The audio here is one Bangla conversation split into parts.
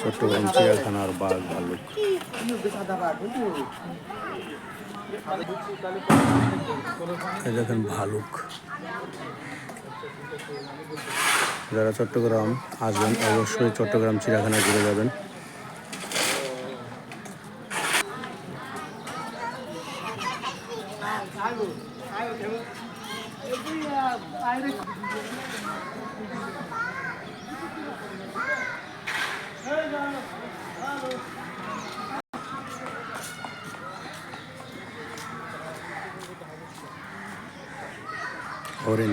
চট্টগ্রাম চিড়িয়াখানার দেখেন ভালুক। যারা চট্টগ্রাম আসবেন অবশ্যই চট্টগ্রাম চিড়িয়াখানায় ঘুরে যাবেন। হরিণ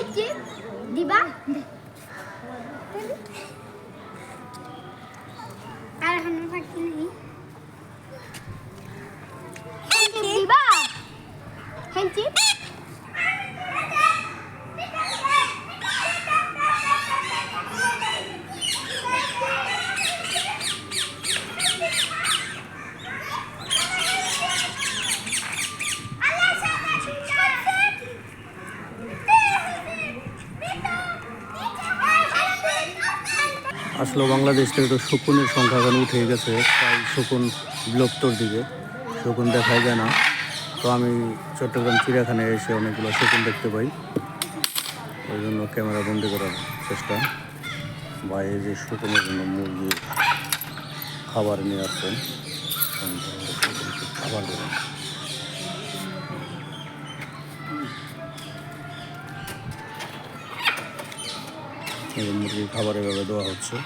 দিবা হচ্ছে দিবা? আর হানো থাকতে নেই। দিবা? হেঁচি আসলে বাংলাদেশ থেকে তো শকুনের সংখ্যা এখন উঠে গেছে প্রায় শকুন বিলুপ্তর দিকে। শকুন দেখাই যায় না। তো আমি চট্টগ্রাম চিড়িয়াখানায় এসে অনেকগুলো শকুন দেখতে পাই। ওই জন্য ক্যামেরা বন্দি করার চেষ্টা। বা এই যে শকুনের জন্য মুরগি খাবার নিয়ে আসছেন খাবার দেবেন মুরগির খাবার এভাবে দেওয়া হচ্ছে।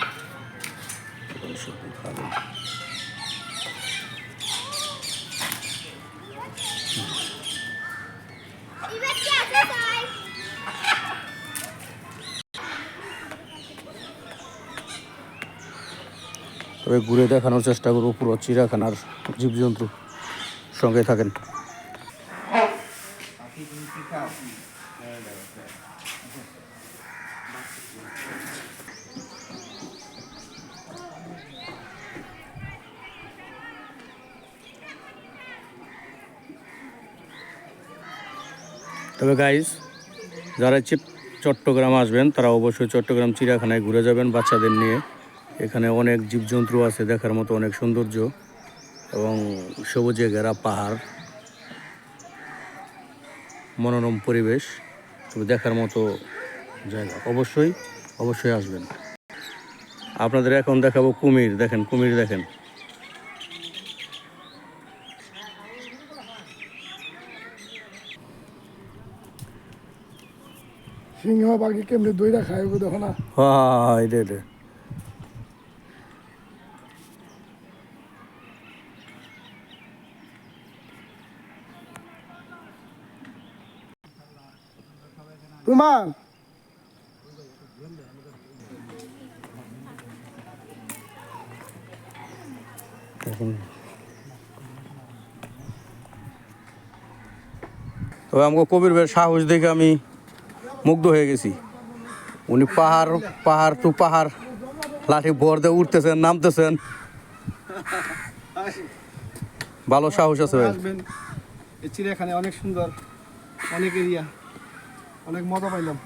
তবে ঘুরে দেখানোর চেষ্টা করব পুরো চিড়িয়াখানার জীবজন্তু সঙ্গে থাকেন। তবে গাইজ যারা চিপ- চট্টগ্রাম আসবেন, তারা অবশ্যই চট্টগ্রাম চিড়িয়াখানায় ঘুরে যাবেন বাচ্চাদের নিয়ে। এখানে অনেক জীবজন্তু আছে দেখার মতো, অনেক সৌন্দর্য। এবং সবুজে ঘেরা পাহাড়, মনোরম পরিবেশ দেখার মতো জায়গা। অবশ্যই অবশ্যই আসবেন। আপনাদের এখন দেখাবো কুমির, দেখেন কুমির দেখেন। সিংহ বাঘে কেমনি দইরা খায় দেখো না? হ্যাঁ এটা এটা রুমান তবে আমাকে কবির সাহস দেখে আমি মুগ্ধ হয়ে গেছি। উনি পাহাড় পাহাড় তো পাহাড়। লাঠি ভর দিয়ে উঠতেছেন, নামতেছেন। ভালো সাহস আছে অনেক সুন্দর, অনেক এরিয়া। অনেক মজা পাইলাম।